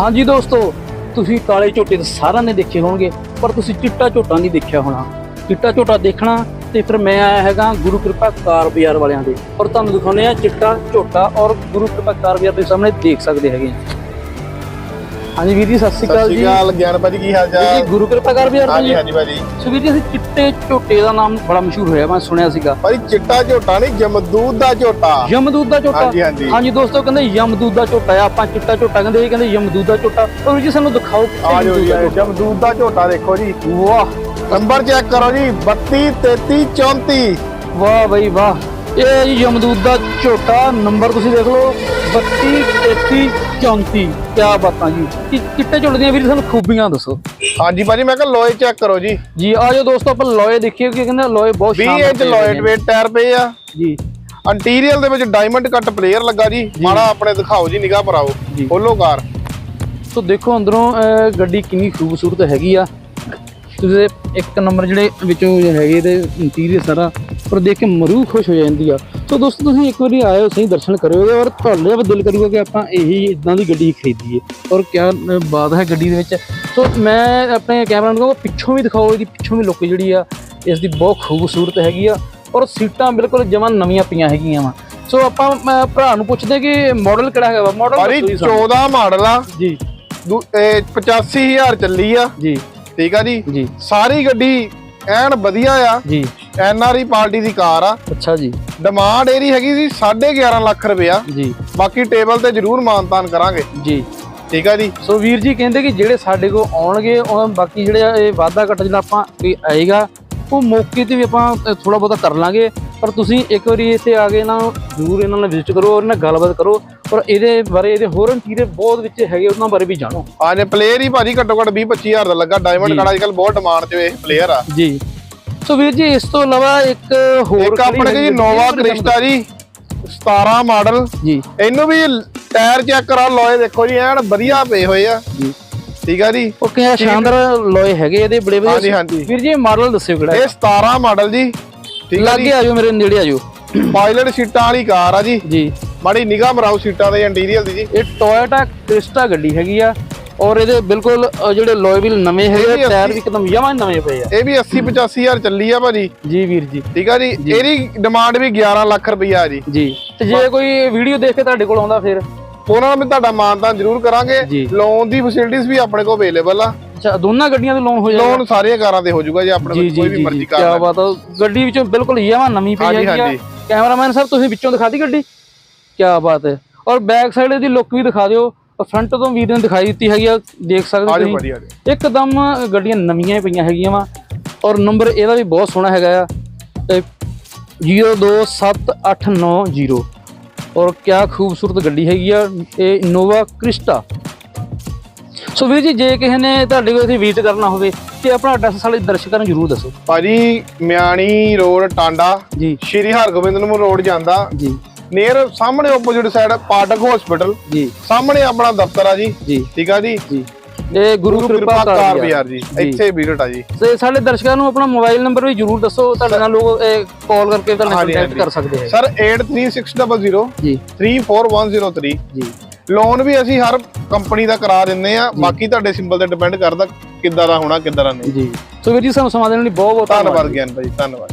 ਹਾਂਜੀ ਦੋਸਤੋ, ਤੁਸੀਂ ਕਾਲੇ ਝੋਟੇ ਤਾਂ ਸਾਰਿਆਂ ਨੇ ਦੇਖੇ ਹੋਣਗੇ, ਪਰ ਤੁਸੀਂ ਚਿੱਟਾ ਝੋਟਾ ਨਹੀਂ ਦੇਖਿਆ ਹੋਣਾ ਚਿੱਟਾ ਝੋਟਾ ਦੇਖਣਾ ਤੇ ਫਿਰ ਮੈਂ ਆਇਆ ਹੈਗਾ ਗੁਰੂ ਕਿਰਪਾ ਕਾਰ ਬਾਜ਼ਾਰ ਵਾਲਿਆਂ ਦੇ, ਔਰ ਤੁਹਾਨੂੰ ਦਿਖਾਉਂਦੇ ਆ ਚਿੱਟਾ ਝੋਟਾ ਔਰ ਗੁਰੂ ਕਿਰਪਾ ਕਾਰ ਬਾਜ਼ਾਰ ਦੇ ਸਾਹਮਣੇ ਦੇਖ ਸਕਦੇ ਹੈਗੇ ਆ। ਹਾਂਜੀ ਵੀਰ ਜੀ ਸਤਿ ਸ਼੍ਰੀ ਸਤਿ ਅਕਾਲ ਸ਼੍ਰੀ ਜੀ ਅਕਾਲ ਗਿਆਨ ਭਾਜੀ ਕੀ ਹਾਲ ਵੀਰ ਜੀ ਚਾਲ ਗੁਰੂ ਕਿਰਪਾ ਕਾਰ ਤੋਂ ਹਾਂਜੀ ਜੀ ਹਾਂਜੀ ਭਾਜੀ। ਸੋ ਵੀਰ ਜੀ ਅਸੀਂ ਚਿੱਟੇ ਝੋਟੇ ਦਾ ਨਾਮ ਬੜਾ ਮਸ਼ਹੂਰ ਹੋਇਆ ਮੈਂ ਸੁਣਿਆ ਸੀਗਾ। ਭਾਜੀ ਚਿੱਟਾ ਝੋਟਾ ਨਹੀਂ ਜਮਦੂਦ ਦਾ ਝੋਟਾ। ਯਮਦੂਤ ਦਾ ਝੋਟਾ। ਹਾਂਜੀ, ਹਾਂਜੀ। ਹਾਂਜੀ ਦੋਸਤੋ ਕਹਿੰਦੇ ਯਮਦੂਤ ਦਾ ਝੋਟਾ ਆ ਆਪਾਂ ਚਿੱਟਾ ਝੋਟਾ ਕਹਿੰਦੇ ਇਹ ਕਹਿੰਦੇ ਯਮਦੂਤ ਦਾ ਝੋਟਾ। ਵੀਰ ਜੀ ਸਾਨੂੰ ਦਿਖਾਓ ਆ ਜਾਓ ਜੀ ਜਮਦੂਦ ਦਾ ਝੋਟਾ। ਦੇਖੋ ਜੀ। ਵਾਹ। ਨੰਬਰ ਚੈੱਕ ਕਰੋ ਜੀ 32 33 34 ਵਾਹ ਬਈ ਵਾਹ। ਇਹ ਜੀ ਯਮਦੂਤ ਦਾ ਝੋਟਾ ਨੰਬਰ ਤੁਸੀਂ ਦੇਖ ਲਓ। 32 33 34 ਕੀ ਬਾਤਾਂ ਜੀ। ਕਿ ਚਿੱਟੇ ਝੋਟੇ ਦੀਆਂ ਵੀਰ ਸਾਨੂੰ ਖੂਬੀਆਂ ਦੱਸੋ। ਹਾਂਜੀ ਭਾਜੀ ਮੈਂ ਕਿਹਾ ਲੋਏ ਚੈੱਕ ਕਰੋ ਜੀ। ਜੀ ਆ ਜਾਓ ਦੋਸਤੋ ਆਪਾਂ ਲੋਏ ਦੇਖੀਏ ਕਿ ਕਹਿੰਦੇ ਲੋਏ ਬਹੁਤ 20 ਸ਼ਾਨਦਾਰ ਇੰਚ ਪਏ ਲੋਏ ਹੋਏ ਨੇ। ਵੇਟ ਟਾਇਰ ਪਏ ਆ। ਜੀ। ਇੰਟੀਰੀਅਰ ਦੇ ਵਿੱਚ ਡਾਇਮੰਡ ਕੱਟ ਪਲੇਅਰ ਲੱਗਾ ਜੀ। ਮਾੜਾ ਆਪਣੇ ਦਿਖਾਓ ਜੀ ਨਿਗਾਹ ਭਰਾਓ। ਜੀ। ਖੋਲੋ ਕਾਰ। ਸੋ ਦੇਖੋ ਅੰਦਰੋਂ ਅਹ, ਗੱਡੀ ਕਿੰਨੀ ਖੂਬਸੂਰਤ ਹੈਗੀ ਆ। ਤੁਸੀਂ ਇੱਕ ਨੰਬਰ ਜਿਹੜੇ ਵਿੱਚੋਂ ਹੈਗੇ ਤੇ ਇੰਟੀਰੀਅਰ ਸਾਰਾ ਪਰ ਦੇਖ ਕੇ ਮਰੂ ਖੁਸ਼ ਹੋ ਜਾਂਦੀ ਆ। ਸੋ ਦੋਸਤੋ ਤੁਸੀਂ ਇੱਕ ਵਾਰੀ ਆਇਓ ਸਹੀ ਦਰਸ਼ਨ ਕਰਿਓ ਔਰ ਤੁਹਾਡੇ ਵੀ ਦਿਲ ਕਰੂਗਾ ਕਿ ਆਪਾਂ ਇਹੀ ਇਦਾਂ ਦੀ ਗੱਡੀ ਖਰੀਦੀਏ। ਔਰ ਕਿਆ ਬਾਤ ਹੈ ਗੱਡੀ ਦੇ ਵਿੱਚ। ਸੋ ਮੈਂ ਆਪਣੇ ਕੈਮਰਾ ਨੂੰ ਕਹਾਂ ਪਿੱਛੋਂ ਵੀ ਦਿਖਾਓ ਇਹਦੀ ਪਿੱਛੋਂ ਵੀ ਲੁੱਕ ਜਿਹੜੀ ਆ ਇਸ ਦੀ ਬਹੁਤ ਖੂਬਸੂਰਤ ਹੈਗੀ ਆ। ਔਰ ਸੀਟਾਂ ਬਿਲਕੁਲ ਜਮਾਂ ਨਵੀਆਂ ਪਈਆਂ ਹੈਗੀਆਂ ਵਾ। ਸੋ ਆਪਾਂ ਭਰਾ ਨੂੰ ਪੁੱਛਦੇ ਕਿ ਮਾਡਲ ਕਿਹੜਾ ਹੈਗਾ ਵਾ? ਭਾਜੀ ਮਾਡਲ 14 ਮਾਡਲ ਆ। ਜੀ। ਦੂ- ਇਹ 85000 ਚੱਲੀ ਆ। ਜੀ। ਠੀਕ ਆ ਜੀ। ਜੀ। ਸਾਰੀ ਗੱਡੀ ਐਨ ਵਧੀਆ ਆ। ਜੀ। ਐਨ ਆਰ ਆਈ ਪਾਰਟੀ ਦੀ ਕਾਰ ਆ। ਅੱਛਾ ਜੀ। ਡਿਮਾਂਡ ਇਹਦੀ ਹੈਗੀ ਸੀ 11.5 ਲੱਖ ਰੁਪਇਆ। ਜੀ। ਬਾਕੀ ਟੇਬਲ ਤੇ ਜ਼ਰੂਰ ਮਾਨਤਾਨ ਕਰਾਂਗੇ। ਜੀ। ਠੀਕ ਆ ਜੀ? ਸੋ ਵੀਰ ਜੀ ਕਹਿੰਦੇ ਕਿ ਜਿਹੜੇ ਸਾਡੇ ਕੋਲ ਆਉਣਗੇ ਉਹਨਾਂ ਬਾਕੀ ਜਿਹੜੇ ਇਹ ਵਾਧਾ ਘਟ ਜਿਹੜਾ ਆਪਾਂ ਕੋਈ ਆਏਗਾ ਉਹ ਮੌਕੇ ਤੇ ਵੀ ਆਪਾਂ ਥੋੜਾ ਬਹੁਤਾ ਕਰ ਲਾਂਗੇ। ਪਰ ਤੁਸੀਂ ਇੱਕ ਵਾਰੀ ਇੱਥੇ ਆ ਕੇ ਨੂੰ ਜ਼ਰੂਰ ਇਹਨਾਂ ਨਾਲ ਵਿਜ਼ਿਟ ਕਰੋ ਔਰ ਇਹਨਾਂ ਨਾਲ ਗੱਲਬਾਤ ਕਰੋ। ਔਰ ਇਹਦੇ ਬਾਰੇ ਇਹਦੇ ਹੋਰ ਇੰਟੀਰੀਅਰ ਬਹੁਤ ਵਿੱਚ ਹੈਗੇ ਉਹਨਾਂ ਬਾਰੇ ਵੀ ਜਾਣੋ। ਆਨੇ ਪਲੇਅਰ ਹੀ ਭਾਜੀ ਘੱਟੋ ਘੱਟ 20 25000 ਦਾ ਲੱਗਾ। ਡਾਇਮੰਡ। ਕਾਰਡ ਅੱਜਕੱਲ ਬਹੁਤ ਡਿਮਾਂਡ 'ਚ ਇਹ ਪਲੇਅਰ ਆ। ਜੀ। ਸੋ ਵੀਰ ਜੀ ਇਸ ਤੋਂ ਇਲਾਵਾ ਇੱਕ ਹੋਰ ਇੱਕ ਆਪਣੇ ਜੀ ਨੋਵਾ ਕ੍ਰਿਸਟਾ ਜੀ 17 ਮਾਡਲ। ਜੀ। ਇਹਨੂੰ ਵੀ ਟਾਇਰ ਚੈੱਕ ਕਰਾ ਲੋਏ ਦੇਖੋ ਜੀ ਐਨ ਵਧੀਆ ਪਏ ਹੋਏ ਆ। ਜੀ। ਠੀਕ ਆ ਜੀ? ਓਕੇ ਆ ਸ਼ਾਨਦਾਰ ਲੋਏ ਹੈਗੇ ਇਹਦੇ ਬੜੇ ਹਾਂਜੀ ਵਧੀਆ ਹਾਂਜੀ ਵੀਰ ਜੀ ਮਾਡਲ ਦੱਸਿਓ ਕਿਹੜਾ ਇਹ 17 ਮਾਡਲ ਜੀ। ਠੀਕ ਆ ਲਾਗੇ ਜੀ? ਆ ਜਾਓ ਮੇਰੇ ਨੇੜੇ ਆ ਜਾਓ ਪਾਇਲਟ ਸੀਟਾਂ ਵਾਲੀ ਕਾਰ ਆ ਜੀ। ਜੀ। ਮਾੜੀ ਨਿਗਾਹ ਮਰਾਓ ਸੀਟਾਂ ਦੇ ਇੰਟੀਰੀਅਰ ਦੀ ਜੀ। ਇਹ ਟੋਇਟਾ ਕ੍ਰਿਸਟਾ ਗੱਡੀ ਹੈਗੀ ਆ ਔਰ ਇਹਦੇ ਬਿਲਕੁਲ ਅ, ਜਿਹੜੇ ਲੋਏ ਵੀਲ ਨਵੇਂ ਇਹ ਹੈਗੇ ਵੀ ਟਾਇਰ ਵੀ ਇੱਕਦਮ ਯਮਾ ਨਵੇਂ ਪਏ ਆ। ਇਹ ਵੀ 80 85000 ਚੱਲੀ ਆ ਭਾਜੀ। ਜੀ ਵੀਰ ਜੀ। ਠੀਕ ਆ ਜੀ? ਇਹਦੀ ਡਿਮਾਂਡ ਵੀ 11 ਲੱਖ ਰੁਪਈਆ ਜੀ। ਜੀ। ਤੇ ਜੇ ਕੋਈ ਵੀਡੀਓ ਦੇਖ ਕੇ ਤੁਹਾਡੇ ਕੋਲ ਆਉਂਦਾ ਫਿਰ? ਉਹਨਾਂ ਨੂੰ ਵੀ ਤੁਹਾਡਾ ਮਾਨਤਾਨ ਜ਼ਰੂਰ ਕਰਾਂਗੇ। ਲੋਨ ਦੀ ਫੈਸਿਲਿਟੀਆਂ ਵੀ ਆਪਣੇ ਕੋਲ ਅਵੇਲੇਬਲ ਆ। ਅੱਛਾ ਦੋਨਾਂ ਗੱਡੀਆਂ ਦੇ ਲੋਨ ਹੋ ਜਾਏਗਾ? ਲੋਨ ਸਾਰੀਆਂ ਕਾਰਾਂ ਤੇ ਹੋ ਜਾਊਗਾ ਜੀ ਆਪਣੇ ਕੋਲ ਕੋਈ ਵੀ ਮਰਜ਼ੀ ਕੀ ਕਾਰ ਲੈ ਬਾਤ ਆ। ਗੱਡੀ ਵਿੱਚੋਂ ਬਿਲਕੁਲ ਯਮਾ ਨਵੀਂ ਪਈ ਹੈਗੀ ਆ। ਕੈਮਰਾਮੈਨ ਸਾਹਿਬ ਤੁਸੀਂ ਵਿੱਚੋਂ ਦਿਖਾ ਦੀ ਗੱਡੀ? ਕੀ ਬਾਤ ਹੈ। ਔਰ ਬੈਕ ਸਾਈਡ ਇਹਦੀ ਲੁੱਕ ਵੀ ਦਿਖਾ ਦਿਓ। ਫਰੰਟ ਤੋਂ ਵੀਰ ਨੇ ਦਿਖਾਈ ਦਿੱਤੀ ਹੈਗੀ ਆ ਦੇਖ ਸਕਦੇ ਤੁਸੀਂ। ਇੱਕਦਮ ਗੱਡੀਆਂ ਨਵੀਆਂ ਹੀ ਪਈਆਂ ਹੈਗੀਆਂ ਵਾ। ਔਰ ਨੰਬਰ ਇਹਦਾ ਵੀ ਬਹੁਤ ਸੋਹਣਾ ਹੈਗਾ ਆ। ਤੇ 02789 ਔਰ ਕਿਆ ਖੂਬਸੂਰਤ ਗੱਡੀ ਹੈਗੀ ਆ ਇਹ ਇਨੋਵਾ ਕ੍ਰਿਸਟਾ ਸੋ ਵੀਰ ਜੀ ਜੇ ਕਿਸੇ ਨੇ ਤੁਹਾਡੇ ਕੋਲ ਇੱਥੇ ਵਿਜ਼ਿਟ ਕਰਨਾ ਹੋਵੇ ਤੇ ਆਪਣਾ ਐਡਰੈਸ ਸਾਡੇ ਦਰਸ਼ਕਾਂ ਨੂੰ ਜਰੂਰ ਦੱਸੋ। ਭਾਜੀ ਮਿਆਣੀ ਰੋਡ ਟਾਂਡਾ। ਜੀ। ਸ਼੍ਰੀ ਹਰਗੋਬਿੰਦ ਨੂੰ ਰੋਡ ਜਾਂਦਾ। ਜੀ। ਨੀਅਰ ਸਾਹਮਣੇ ਆਪੋਜ਼ਿਟ ਸਾਈਡ ਪਾਟਕ ਹਸਪੀਟਲ ਜੀ। ਸਾਹਮਣੇ ਆਪਣਾ ਦਫ਼ਤਰ ਆ ਜੀ। ਜੀ। ਠੀਕ ਆ ਜੀ? ਜੀ। ਇਹ ਗੁਰੂ ਕਿਰਪਾ ਕਾਰ ਬਾਜ਼ਾਰ ਜੀ। ਇੱਥੇ ਵਿਜ਼ਿਟ ਆ ਜੀ। ਤੇ ਸਾਡੇ ਦਰਸ਼ਕਾਂ ਨੂੰ ਆਪਣਾ ਮੋਬਾਈਲ ਨੰਬਰ ਵੀ ਜਰੂਰ ਦੱਸੋ ਤੁਹਾਡੇ ਨਾਲ ਲੋਕ ਕਾਲ ਕਰਕੇ ਤੁਹਾਡੇ ਨਾਲ ਕੰਟੈਕਟ। ਕਰ ਸਕਦੇ ਹੈ ਸਰ 83600 ਜੀ। 34103 ਜੀ। ਲੋਨ ਵੀ ਅਸੀਂ ਹਰ ਕੰਪਨੀ ਦਾ ਕਰਾ ਦਿੰਦੇ ਆ ਬਾਕੀ ਤੁਹਾਡੇ ਸਿੰਬਲ ਤੇ ਡਿਪੈਂਡ ਕਰਦਾ ਕਿੱਦਾਂ ਦਾ ਹੋਣਾ ਕਿੱਦਾਂ ਦਾ ਨਹੀਂ। ਜੀ। ਸੋ ਵੀਰ ਜੀ ਸਾਨੂੰ ਸਮਾਂ ਦੇਣ ਲਈ ਬਹੁਤ ਬਹੁਤ ਧੰਨਵਾਦ ਗਿਆਨ ਭਾਜੀ ਧੰਨਵਾਦ।